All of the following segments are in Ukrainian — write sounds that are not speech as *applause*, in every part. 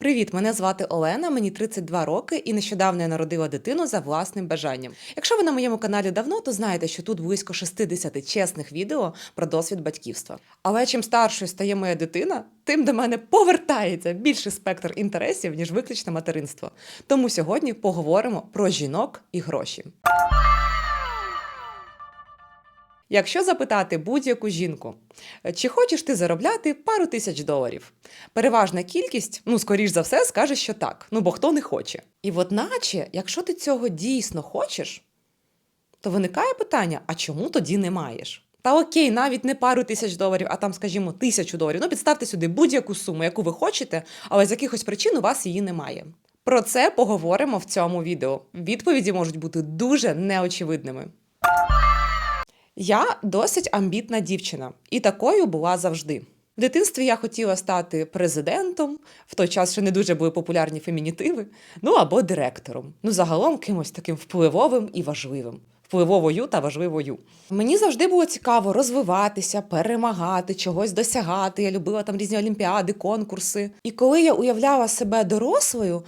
Привіт, мене звати Олена, мені 32 роки, і нещодавно я народила дитину за власним бажанням. Якщо ви на моєму каналі давно, то знаєте, що тут близько 60 чесних відео про досвід батьківства. Але чим старшою стає моя дитина, тим до мене повертається більший спектр інтересів, ніж виключне материнство. Тому сьогодні поговоримо про жінок і гроші. Якщо запитати будь-яку жінку, чи хочеш ти заробляти пару тисяч доларів? Переважна кількість, ну скоріш за все, скаже, що так. Ну бо хто не хоче. І от наче, якщо ти цього дійсно хочеш, то виникає питання: а чому тоді не маєш? Та окей, навіть не пару тисяч доларів, а там, скажімо, тисячу доларів. Ну, підставте сюди будь-яку суму, яку ви хочете, але з якихось причин у вас її немає. Про це поговоримо в цьому відео. Відповіді можуть бути дуже неочевидними. Я досить амбітна дівчина, і такою була завжди. В дитинстві я хотіла стати президентом, в той час ще не дуже були популярні фемінітиви, ну або директором. Ну, загалом кимось таким впливовим і важливим. Впливовою та важливою. Мені завжди було цікаво розвиватися, перемагати, чогось досягати. Я любила там різні олімпіади, конкурси. І коли я уявляла себе дорослою,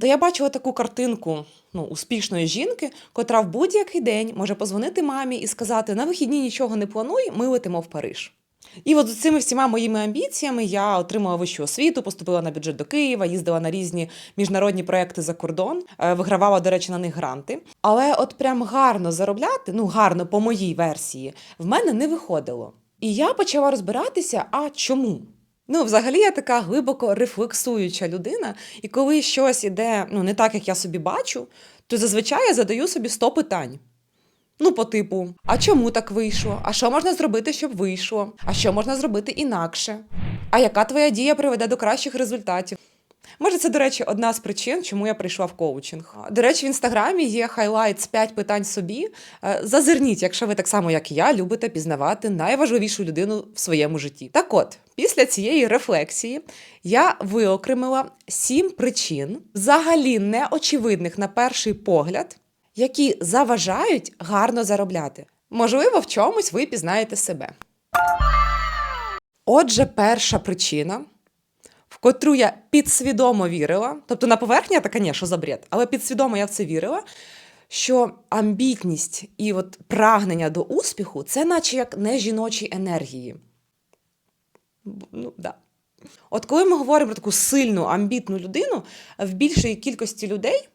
То я бачила таку картинку ну, успішної жінки, котра в будь-який день може позвонити мамі і сказати: на вихідні нічого не плануй, ми летимо в Париж. І от з цими всіма моїми амбіціями я отримала вищу освіту, поступила на бюджет до Києва, їздила на різні міжнародні проекти за кордон, е, вигравала, до речі, на них гранти. Але от прям гарно заробляти, ну гарно по моїй версії, в мене не виходило. І я почала розбиратися, а чому? Ну, взагалі, я така глибоко рефлексуюча людина, і коли щось іде ну, не так, як я собі бачу, то зазвичай я задаю собі 100 питань. Ну, по типу, а чому так вийшло? А що можна зробити, щоб вийшло? А що можна зробити інакше? А яка твоя дія приведе до кращих результатів? Може, це, до речі, одна з причин, чому я прийшла в коучинг. До речі, в інстаграмі є хайлайт з 5 питань собі. Е, Зазирніть, якщо ви так само, як і я, любите пізнавати найважливішу людину в своєму житті. Так от, після цієї рефлексії я виокремила сім причин, взагалі неочевидних на перший погляд, які заважають гарно заробляти. Можливо, в чомусь ви пізнаєте себе. Отже, перша причина, в котру я підсвідомо вірила, тобто на поверхні ні, що за бред, але підсвідомо я в це вірила, що амбітність і от прагнення до успіху це наче як не жіночі енергії. Ну, да. От коли ми говоримо про таку сильну, амбітну людину, в більшій кількості людей,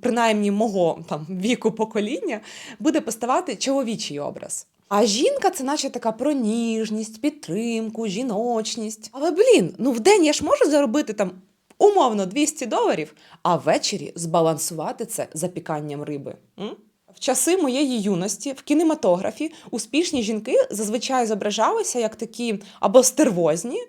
принаймні мого там, віку покоління, буде поставати чоловічий образ. А жінка це наче така про ніжність, підтримку, жіночність. Але блін, ну в день я ж можу заробити там умовно 200 доларів, а ввечері збалансувати це запіканням риби. М? В часи моєї юності в кінематографі успішні жінки зазвичай зображалися як такі або стервозні,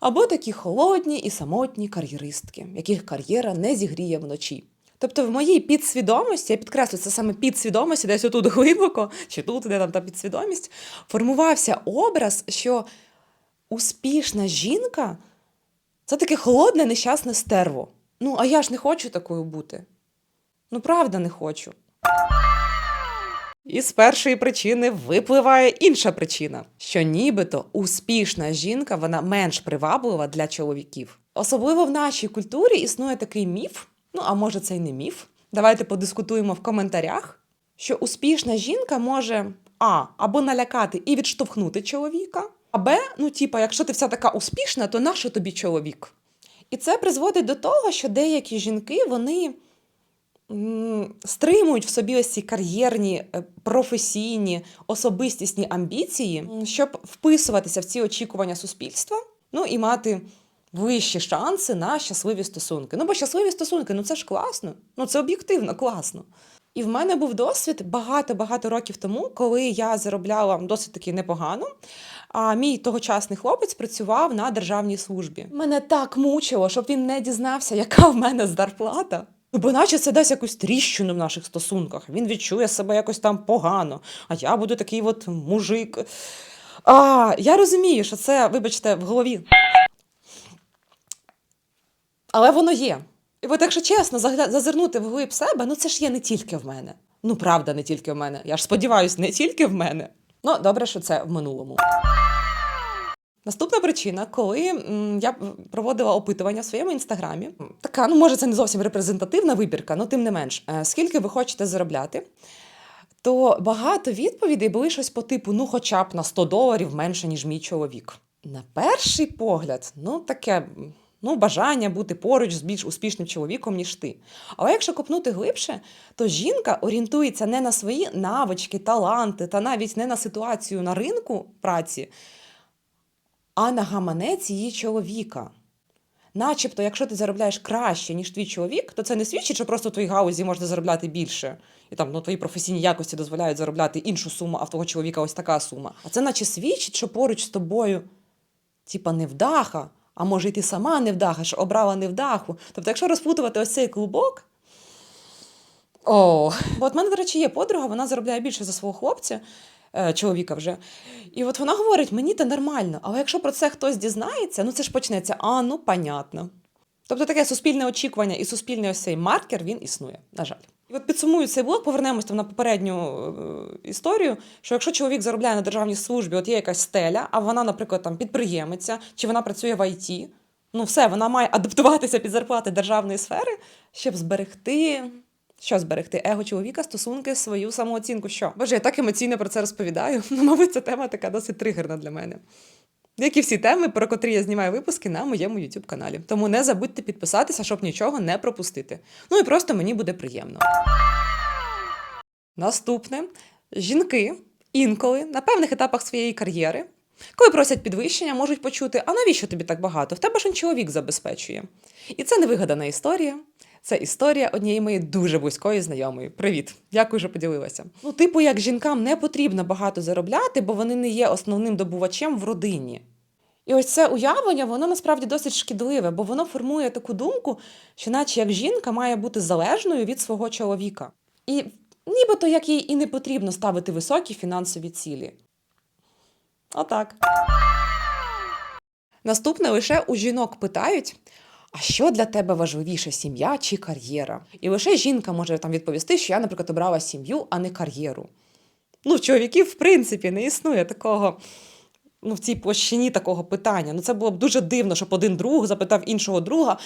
або такі холодні і самотні кар'єристки, яких кар'єра не зігріє вночі. Тобто в моїй підсвідомості, я підкреслю, це саме підсвідомості, десь отут глибоко, чи тут, де там та підсвідомість, формувався образ, що успішна жінка це таке холодне, нещасне стерво. Ну, а я ж не хочу такою бути. Ну, правда, не хочу. І з першої причини випливає інша причина, що нібито успішна жінка вона менш приваблива для чоловіків. Особливо в нашій культурі існує такий міф, ну а може це й не міф. Давайте подискутуємо в коментарях, що успішна жінка може а або налякати і відштовхнути чоловіка, а Б, ну типа, якщо ти вся така успішна, то нащо тобі чоловік? І це призводить до того, що деякі жінки вони стримують в собі ось ці кар'єрні, е, професійні, особистісні амбіції, щоб вписуватися в ці очікування суспільства, ну і мати вищі шанси на щасливі стосунки. Ну, бо щасливі стосунки, ну це ж класно, ну це об'єктивно класно. І в мене був досвід багато-багато років тому, коли я заробляла досить таки непогано. А мій тогочасний хлопець працював на державній службі. Мене так мучило, щоб він не дізнався, яка в мене зарплата. Ну, бо наче це дасть якусь тріщину в наших стосунках. Він відчує себе якось там погано, а я буду такий от мужик. А, я розумію, що це, вибачте, в голові. Але воно є. І от, якщо чесно, зазирнути в глиб себе, ну це ж є не тільки в мене. Ну, правда, не тільки в мене. Я ж сподіваюся, не тільки в мене. Ну, добре, що це в минулому. Наступна причина, коли я проводила опитування в своєму інстаграмі, така, ну може, це не зовсім репрезентативна вибірка, але тим не менш, е, скільки ви хочете заробляти, то багато відповідей були щось по типу: ну, хоча б на 100 доларів менше, ніж мій чоловік. На перший погляд, ну таке. Ну, бажання бути поруч з більш успішним чоловіком, ніж ти. Але якщо копнути глибше, то жінка орієнтується не на свої навички, таланти та навіть не на ситуацію на ринку праці, а на гаманець її чоловіка. Начебто, якщо ти заробляєш краще, ніж твій чоловік, то це не свідчить, що просто в твоїй гаузі можна заробляти більше. І там ну, твої професійні якості дозволяють заробляти іншу суму, а в твого чоловіка ось така сума. А це наче свідчить, що поруч з тобою, типа, невдаха, а може, і ти сама невдаха, що обрала невдаху. Тобто, якщо розпутувати ось цей клубок. О, бо от в мене, до речі, є подруга, вона заробляє більше за свого хлопця, е, чоловіка вже. І от вона говорить: мені це нормально, але якщо про це хтось дізнається, ну це ж почнеться, а ну понятно. Тобто таке суспільне очікування і суспільний ось цей маркер він існує, на жаль. І от підсумую цей блок, повернемось там на попередню е, історію, що якщо чоловік заробляє на державній службі, от є якась стеля, а вона, наприклад, там підприємиця, чи вона працює в ІТ, ну все, вона має адаптуватися під зарплати державної сфери, щоб зберегти. Що зберегти? Его чоловіка, стосунки, свою самооцінку. Що? Боже, я так емоційно про це розповідаю. *laughs* Ну, мабуть, ця тема така досить тригерна для мене. Як і всі теми, про котрі я знімаю випуски на моєму youtube каналі. Тому не забудьте підписатися, щоб нічого не пропустити. Ну і просто мені буде приємно. Наступне жінки інколи на певних етапах своєї кар'єри, коли просять підвищення, можуть почути: а навіщо тобі так багато? В тебе ж чоловік забезпечує. І це не вигадана історія. Це історія однієї моєї дуже близької знайомої. Привіт, дякую, що поділилася. Ну, типу, як жінкам не потрібно багато заробляти, бо вони не є основним добувачем в родині. І ось це уявлення, воно насправді досить шкідливе, бо воно формує таку думку, що наче як жінка має бути залежною від свого чоловіка. І нібито як їй і не потрібно ставити високі фінансові цілі. Отак. Наступне лише у жінок питають: а що для тебе важливіше, сім'я чи кар'єра? І лише жінка може там відповісти, що я, наприклад, обрала сім'ю, а не кар'єру. Ну, в чоловіків, в принципі, не існує такого. Ну, в цій площині такого питання. Ну, це було б дуже дивно, щоб один друг запитав іншого друга: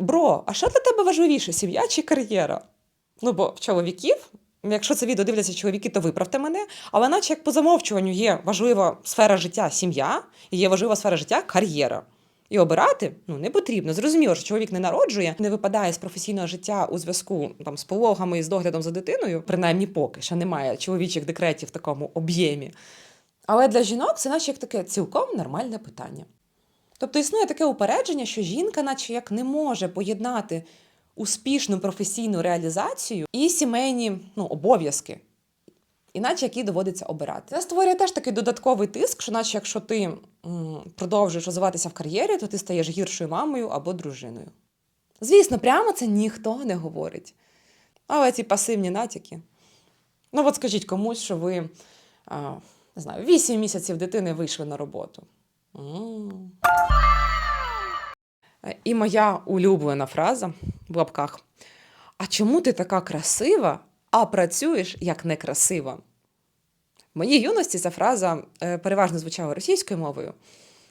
Бро, а що для тебе важливіше, сім'я чи кар'єра? Ну, бо в чоловіків, якщо це відео дивляться чоловіки, то виправте мене. Але наче як по замовчуванню є важлива сфера життя сім'я, і є важлива сфера життя кар'єра. І обирати ну не потрібно. Зрозуміло, що чоловік не народжує, не випадає з професійного життя у зв'язку там з пологами і з доглядом за дитиною, принаймні поки що немає чоловічих декретів в такому об'ємі. Але для жінок це наче як таке цілком нормальне питання. Тобто існує таке упередження, що жінка, наче як не може поєднати успішну професійну реалізацію і сімейні ну, обов'язки, іначе які доводиться обирати. Це створює теж такий додатковий тиск, що наче якщо ти продовжуєш розвиватися в кар'єрі, то ти стаєш гіршою мамою або дружиною. Звісно, прямо це ніхто не говорить. Але ці пасивні натяки. Ну, от скажіть комусь, що ви не знаю, 8 місяців дитини вийшли на роботу. М. І моя улюблена фраза в лапках: А чому ти така красива, а працюєш як некрасива? В моїй юності ця фраза е, переважно звучала російською мовою,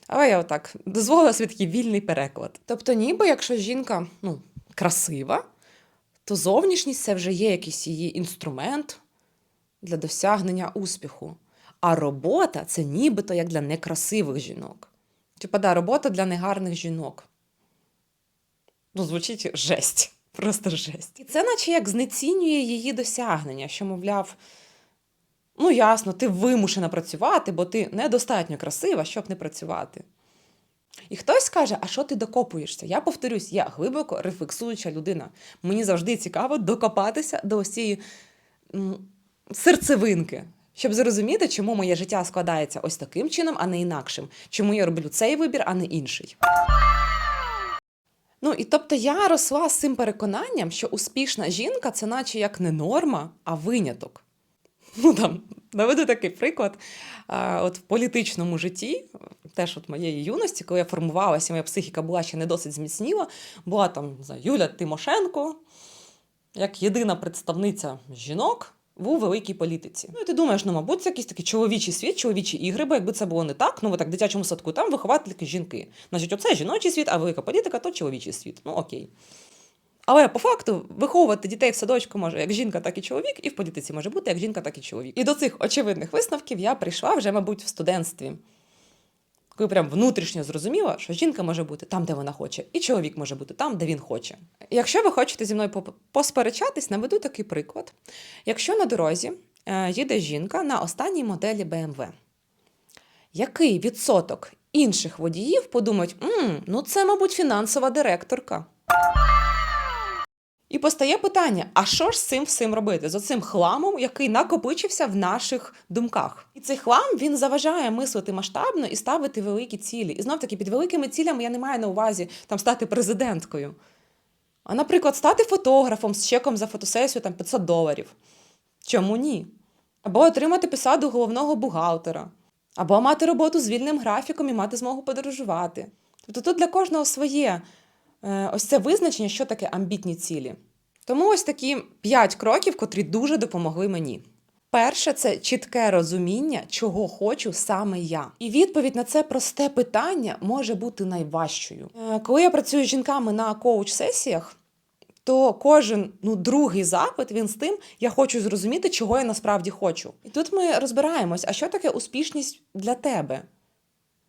але я отак дозволила собі такий вільний переклад. Тобто, ніби якщо жінка ну, красива, то зовнішність це вже є якийсь її інструмент для досягнення успіху. А робота це нібито як для некрасивих жінок. Типа, да, робота для негарних жінок. Ну, звучить жесть. *laughs* Просто жесть. І це наче як знецінює її досягнення, що, мовляв, ну ясно, ти вимушена працювати, бо ти недостатньо красива, щоб не працювати. І хтось каже, а що ти докопуєшся? Я повторюсь, я глибоко рефлексуюча людина. Мені завжди цікаво докопатися до м, серцевинки, щоб зрозуміти, чому моє життя складається ось таким чином, а не інакшим. Чому я роблю цей вибір, а не інший. Ну і тобто я росла з цим переконанням, що успішна жінка це наче як не норма, а виняток. Ну там наведу такий приклад. От в політичному житті, теж от моєї юності, коли я формувалася, моя психіка була ще не досить зміцніла, була там не знаю, Юля Тимошенко, як єдина представниця жінок, у великій політиці. Ну і ти думаєш, ну мабуть, це якийсь такий чоловічий світ, чоловічі ігри, бо якби це було не так, ну так в дитячому садку там виховательки жінки. Значить, оце жіночий світ, а велика політика то чоловічий світ. Ну окей. Але по факту виховувати дітей в садочку може як жінка, так і чоловік, і в політиці може бути як жінка, так і чоловік. І до цих очевидних висновків я прийшла вже, мабуть, в студентстві. Коли прям внутрішньо зрозуміла, що жінка може бути там, де вона хоче, і чоловік може бути там, де він хоче. Якщо ви хочете зі мною посперечатись, наведу такий приклад. Якщо на дорозі е, їде жінка на останній моделі BMW, який відсоток інших водіїв подумають, «М, ну це, мабуть, фінансова директорка. І постає питання: а що ж з цим всім робити? З оцим хламом, який накопичився в наших думках. І цей хлам він заважає мислити масштабно і ставити великі цілі. І знов таки під великими цілями я не маю на увазі там стати президенткою. А, наприклад, стати фотографом з чеком за фотосесію там 500 доларів. Чому ні? Або отримати посаду головного бухгалтера, або мати роботу з вільним графіком і мати змогу подорожувати. Тобто тут для кожного своє ось це визначення, що таке амбітні цілі. Тому ось такі п'ять кроків, котрі дуже допомогли мені. Перше це чітке розуміння, чого хочу саме я. І відповідь на це просте питання може бути найважчою. Е, Коли я працюю з жінками на коуч-сесіях, то кожен ну, другий запит він з тим, я хочу зрозуміти, чого я насправді хочу. І тут ми розбираємось, а що таке успішність для тебе?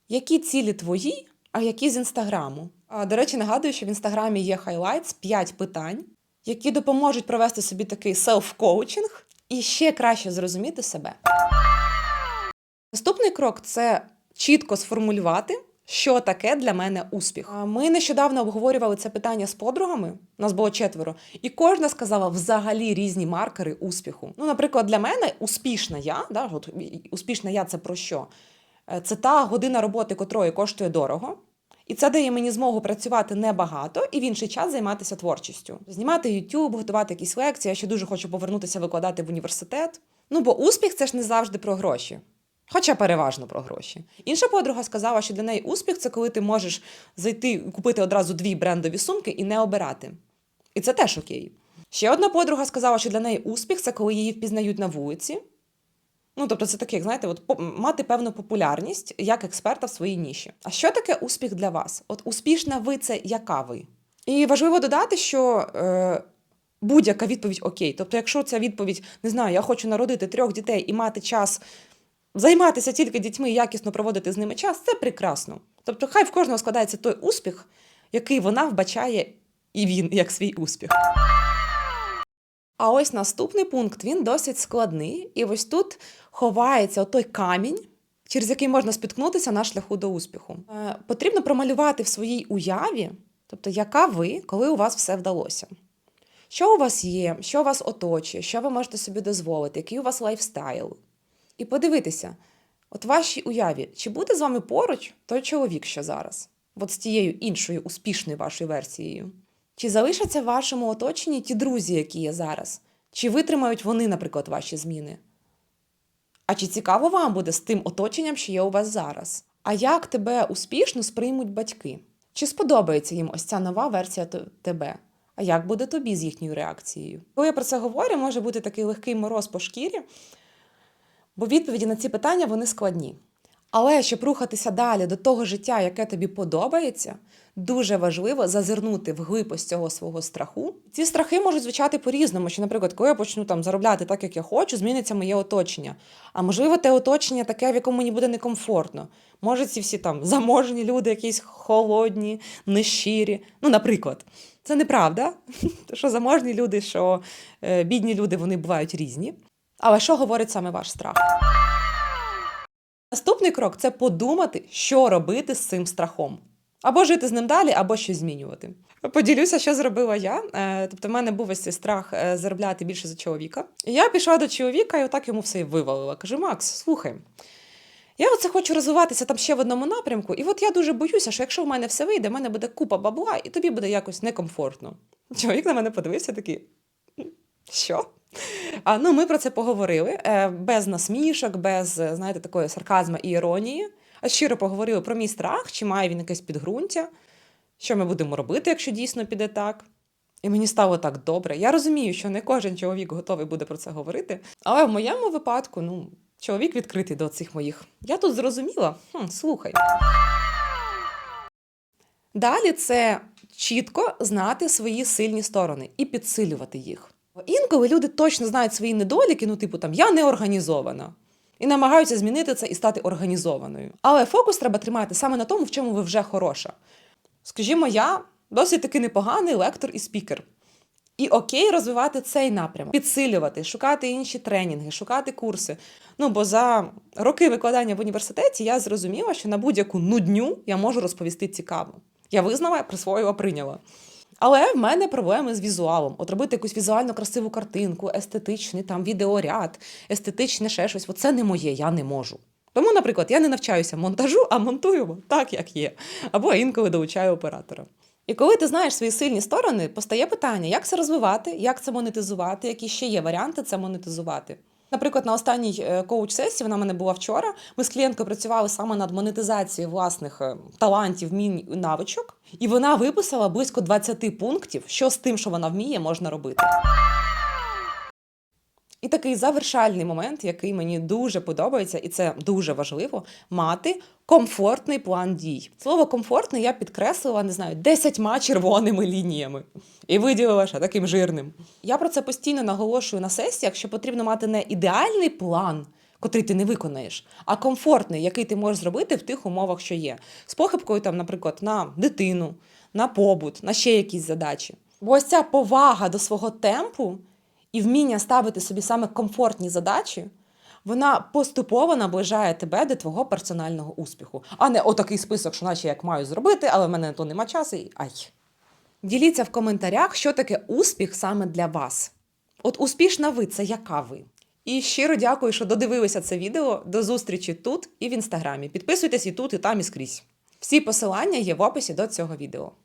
Які цілі твої, а які з інстаграму? До речі, нагадую, що в інстаграмі є highlights 5 питань, які допоможуть провести собі такий селф-коучинг і ще краще зрозуміти себе. Наступний крок це чітко сформулювати, що таке для мене успіх. Ми нещодавно обговорювали це питання з подругами. Нас було четверо, і кожна сказала взагалі різні маркери успіху. Ну, наприклад, для мене успішна я, да, от, успішна я це про що? Е, Це та година роботи, котрої коштує дорого. І це дає мені змогу працювати небагато і в інший час займатися творчістю. Знімати YouTube, готувати якісь лекції. Я ще дуже хочу повернутися викладати в університет. Ну бо успіх це ж не завжди про гроші. Хоча переважно про гроші. Інша подруга сказала, що для неї успіх це коли ти можеш зайти і купити одразу дві брендові сумки і не обирати. І це теж окей. Ще одна подруга сказала, що для неї успіх це коли її впізнають на вулиці. Ну, тобто, це таке, як знаєте, от мати певну популярність як експерта в своїй ніші. А що таке успіх для вас? От успішна ви це яка ви? І важливо додати, що е, будь-яка відповідь окей. Тобто, якщо ця відповідь, не знаю, я хочу народити трьох дітей і мати час займатися тільки дітьми і якісно проводити з ними час, це прекрасно. Тобто, хай в кожного складається той успіх, який вона вбачає і він як свій успіх. А ось наступний пункт він досить складний, і ось тут ховається той камінь, через який можна спіткнутися на шляху до успіху. Е, потрібно промалювати в своїй уяві, тобто, яка ви, коли у вас все вдалося. Що у вас є, що вас оточує, що ви можете собі дозволити, який у вас лайфстайл. І подивитися, от вашій уяві, чи буде з вами поруч той чоловік, що зараз, от з тією іншою успішною вашою версією. Чи залишаться в вашому оточенні ті друзі, які є зараз? Чи витримають вони, наприклад, ваші зміни? А чи цікаво вам буде з тим оточенням, що є у вас зараз? А як тебе успішно сприймуть батьки? Чи сподобається їм ось ця нова версія тебе? А як буде тобі з їхньою реакцією? Коли я про це говорю, може бути такий легкий мороз по шкірі, бо відповіді на ці питання вони складні. Але щоб рухатися далі до того життя, яке тобі подобається, дуже важливо зазирнути вглиб ось цього свого страху. Ці страхи можуть звучати по-різному. Що, наприклад, коли я почну там заробляти так, як я хочу, зміниться моє оточення. А можливо, те оточення таке, в якому мені буде некомфортно. Може, ці всі там заможні люди, якісь холодні, нещирі. Ну, наприклад, це неправда. *laughs* що заможні люди, що е, бідні люди, вони бувають різні. Але що говорить саме ваш страх? Наступний крок це подумати, що робити з цим страхом. Або жити з ним далі, або щось змінювати. Поділюся, що зробила я. Е, Тобто, в мене був ось цей страх е, заробляти більше за чоловіка. І я пішла до чоловіка і отак йому все вивалила. Кажу: Макс, слухай. Я оце хочу розвиватися там ще в одному напрямку, і от я дуже боюся, що якщо в мене все вийде, в мене буде купа бабла, і тобі буде якось некомфортно. Чоловік на мене подивився такий. Що? А, ну, ми про це поговорили е, без насмішок, без знаєте, такої сарказму і іронії. Щиро поговорили про мій страх, чи має він якесь підґрунтя, що ми будемо робити, якщо дійсно піде так. І мені стало так добре. Я розумію, що не кожен чоловік готовий буде про це говорити. Але в моєму випадку, ну, чоловік відкритий до цих моїх. Я тут зрозуміла. Хм, слухай. Далі це чітко знати свої сильні сторони і підсилювати їх. Інколи люди точно знають свої недоліки, ну, типу, там я не організована. І намагаються змінити це і стати організованою. Але фокус треба тримати саме на тому, в чому ви вже хороша. Скажімо, я досить таки непоганий лектор і спікер. І окей, розвивати цей напрямок, підсилювати, шукати інші тренінги, шукати курси. Ну бо за роки викладання в університеті я зрозуміла, що на будь-яку нудню я можу розповісти цікаво. Я визнала, присвоїла, прийняла. Але в мене проблеми з візуалом. От робити якусь візуально красиву картинку, естетичний там відеоряд, естетичне ще щось. Оце не моє, я не можу. Тому, наприклад, я не навчаюся монтажу, а монтуємо так, як є. Або інколи долучаю оператора. І коли ти знаєш свої сильні сторони, постає питання, як це розвивати, як це монетизувати, які ще є варіанти це монетизувати. Наприклад, на останній е, коуч-сесії, вона в мене була вчора. Ми з клієнткою працювали саме над монетизацією власних е, талантів, вмінь навичок, і вона виписала близько 20 пунктів, що з тим, що вона вміє, можна робити. І такий завершальний момент, який мені дуже подобається, і це дуже важливо, мати комфортний план дій. Слово комфортний я підкреслила, не знаю, десятьма червоними лініями і виділила ще таким жирним. Я про це постійно наголошую на сесіях, що потрібно мати не ідеальний план, котрий ти не виконаєш, а комфортний, який ти можеш зробити в тих умовах, що є. З похибкою, там, наприклад, на дитину, на побут, на ще якісь задачі. Бо ось ця повага до свого темпу і вміння ставити собі саме комфортні задачі, вона поступово наближає тебе до твого персонального успіху, а не отакий список, що наче як маю зробити, але в мене на то нема часу. І ай. Діліться в коментарях, що таке успіх саме для вас. От успішна ви це яка ви? І щиро дякую, що додивилися це відео. До зустрічі тут і в інстаграмі. Підписуйтесь і тут, і там, і скрізь. Всі посилання є в описі до цього відео.